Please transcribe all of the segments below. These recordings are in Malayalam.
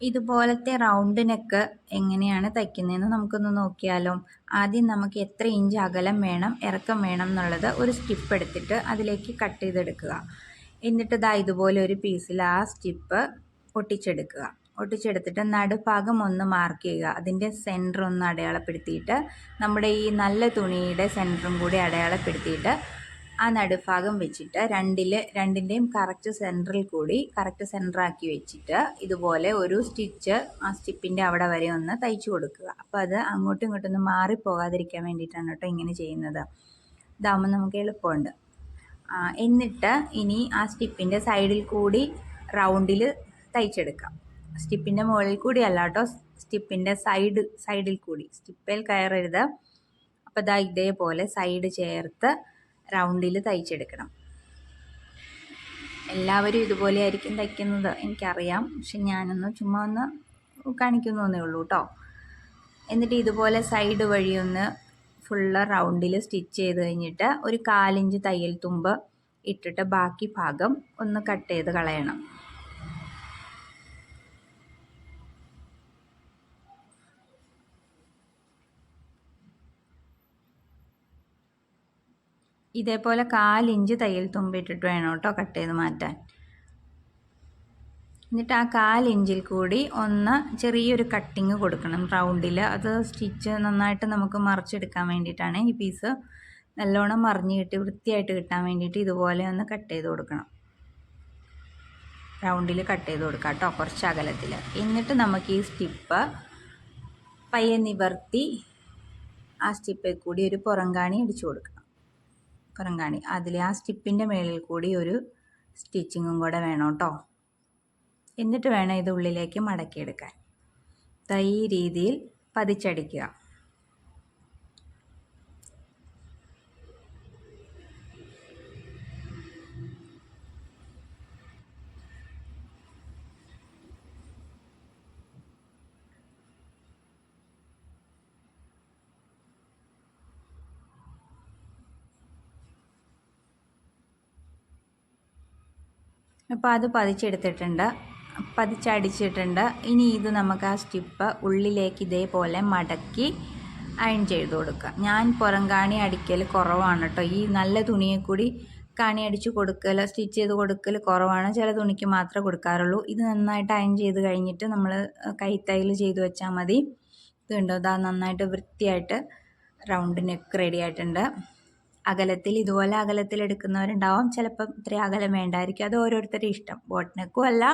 ഇതുപോലത്തെ റൗണ്ട് നെക്ക് എങ്ങനെയാണ് തയ്ക്കുന്നതെന്ന് നമുക്കൊന്ന് നോക്കിയാലോ. ആദ്യം നമുക്ക് എത്ര ഇഞ്ച് അകലം വേണം ഇറക്കം വേണം എന്നുള്ളത് ഒരു സ്റ്റിപ്പ് എടുത്തിട്ട് അതിലേക്ക് കട്ട് ചെയ്തെടുക്കുക. എന്നിട്ട് ഇതാ ഇതുപോലെ ഒരു പീസിൽ ആ സ്റ്റിപ്പ് ഒട്ടിച്ചെടുക്കുക. ഒട്ടിച്ചെടുത്തിട്ട് നടുഭാഗം ഒന്ന് മാർക്ക് ചെയ്യുക. അതിന്റെ സെന്റർ ഒന്ന് അടയാളപ്പെടുത്തിയിട്ട് നമ്മുടെ ഈ നല്ല തുണിയുടെ സെന്ററും കൂടി അടയാളപ്പെടുത്തിയിട്ട് ആ നടുഭാഗം വെച്ചിട്ട് രണ്ടിൽ രണ്ടിന്റെയും കറക്റ്റ് സെന്ററിൽ കൂടി കറക്റ്റ് സെന്ററാക്കി വെച്ചിട്ട് ഇതുപോലെ ഒരു സ്റ്റിച്ച് ആ സ്റ്റിപ്പിന്റെ അവിടെ വരെ ഒന്ന് തയ്ച്ചു കൊടുക്കുക. അപ്പോൾ അത് അങ്ങോട്ടും ഇങ്ങോട്ടും ഒന്ന് മാറിപ്പോകാതിരിക്കാൻ വേണ്ടിയിട്ടാണ് കേട്ടോ ഇങ്ങനെ ചെയ്യുന്നത്. ഇതാകുമ്പോൾ നമുക്ക് എളുപ്പമുണ്ട്. എന്നിട്ട് ഇനി ആ സ്റ്റിപ്പിന്റെ സൈഡിൽ കൂടി റൗണ്ടിൽ തയ്ച്ചെടുക്കാം. സ്റ്റിപ്പിന്റെ മുകളിൽ കൂടി അല്ല കേട്ടോ സ്റ്റിപ്പിന്റെ സൈഡ് സൈഡിൽ കൂടി. സ്റ്റിപ്പിൽ കയറരുത്. അപ്പോൾ ഇതാ ഇതേപോലെ സൈഡ് ചേർത്ത് റൗണ്ടിൽ തയ്ച്ചെടുക്കണം. എല്ലാവരും ഇതുപോലെ ആയിരിക്കും തയ്ക്കുന്നത് എനിക്കറിയാം. പക്ഷെ ഞാനൊന്ന് ചുമ്മാ ഒന്ന് കാണിക്കുന്നു എന്നേ ഉള്ളൂ കേട്ടോ എന്നിട്ട് ഇതുപോലെ സൈഡ് വഴി ഒന്ന് ഫുള്ള് റൗണ്ടിൽ സ്റ്റിച്ച് ചെയ്ത് കഴിഞ്ഞിട്ട് ഒരു കാലിഞ്ച് തയ്യൽ തുമ്പ് ഇട്ടിട്ട് ബാക്കി ഭാഗം ഒന്ന് കട്ട് ചെയ്ത് കളയണം. ഇതേപോലെ കാലിഞ്ച് തയ്യൽ തുമ്പിട്ടിട്ട് വേണം കേട്ടോ കട്ട് ചെയ്ത് മാറ്റാൻ. എന്നിട്ട് ആ കാലിഞ്ചിൽ കൂടി ഒന്ന് ചെറിയൊരു കട്ടിങ് കൊടുക്കണം റൗണ്ടിൽ അത് സ്റ്റിച്ച് നന്നായിട്ട് നമുക്ക് മറിച്ചെടുക്കാൻ വേണ്ടിയിട്ടാണ് ഈ പീസ് നല്ലോണം മറിഞ്ഞ് കിട്ടി വൃത്തിയായിട്ട് കിട്ടാൻ വേണ്ടിയിട്ട് ഇതുപോലെ ഒന്ന് കട്ട് ചെയ്ത് കൊടുക്കണം. റൗണ്ടിൽ കട്ട് ചെയ്ത് കൊടുക്കാം കേട്ടോ കുറച്ച് അകലത്തിൽ എന്നിട്ട് നമുക്ക് ഈ സ്റ്റിപ്പ് പയ്യെ നിവർത്തി ആ സ്റ്റിപ്പിൽ കൂടി ഒരു പുറംകാണി അടിച്ചു കൊടുക്കണം പുറങ്കാണി അതിൽ ആ സ്റ്റിപ്പിന്റെ മേളിൽ കൂടി ഒരു സ്റ്റിച്ചിങ്ങും കൂടെ വേണം കേട്ടോ എന്നിട്ട് വേണം ഇത് ഉള്ളിലേക്ക് മടക്കിയെടുക്കാൻ. ഈ രീതിയിൽ പതിച്ചടിക്കുക. അപ്പോൾ അത് പതിച്ചെടുത്തിട്ടുണ്ട് പതിച്ചടിച്ചിട്ടുണ്ട്. ഇനി ഇത് നമുക്ക് ആ സ്റ്റിപ്പ് ഉള്ളിലേക്ക് ഇതേപോലെ മടക്കി അയൺ ചെയ്ത് കൊടുക്കുക ഞാൻ പുറം കാണി അടിക്കൽ കുറവാണ് കേട്ടോ. ഈ നല്ല തുണിയെ കൂടി കാണി അടിച്ച് കൊടുക്കൽ സ്റ്റിച്ച് ചെയ്ത് കൊടുക്കൽ കുറവാണ്. ചില തുണിക്ക് മാത്രമേ കൊടുക്കാറുള്ളൂ. ഇത് നന്നായിട്ട് അയൺ ചെയ്ത് കഴിഞ്ഞിട്ട് നമ്മൾ കൈത്തൈൽ ചെയ്ത് വെച്ചാൽ മതി. ഇതുണ്ടോ ഇതാ നന്നായിട്ട് വൃത്തിയായിട്ട് റൗണ്ട് നെക്ക് റെഡി ആയിട്ടുണ്ട്. അകലത്തിൽ ഇതുപോലെ അകലത്തിൽ എടുക്കുന്നവരുണ്ടാവും. ചിലപ്പം ഇത്ര അകലം വേണ്ടായിരിക്കും. അത് ഓരോരുത്തരുടെ ഇഷ്ടം. ബോട്ട് നെക്കും അല്ല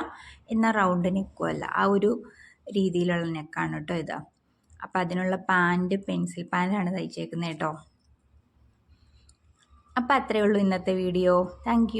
എന്നാൽ റൗണ്ട് നെക്കും അല്ല. ആ ഒരു രീതിയിലുള്ള നെക്കാണ് കേട്ടോ ഇത്. അപ്പം അതിനുള്ള പാന്റ് പെൻസിൽ പാന്റാണ് തയ്ച്ചേക്കുന്നത് കേട്ടോ. അപ്പം അത്രയേ ഉള്ളൂ ഇന്നത്തെ വീഡിയോ. താങ്ക്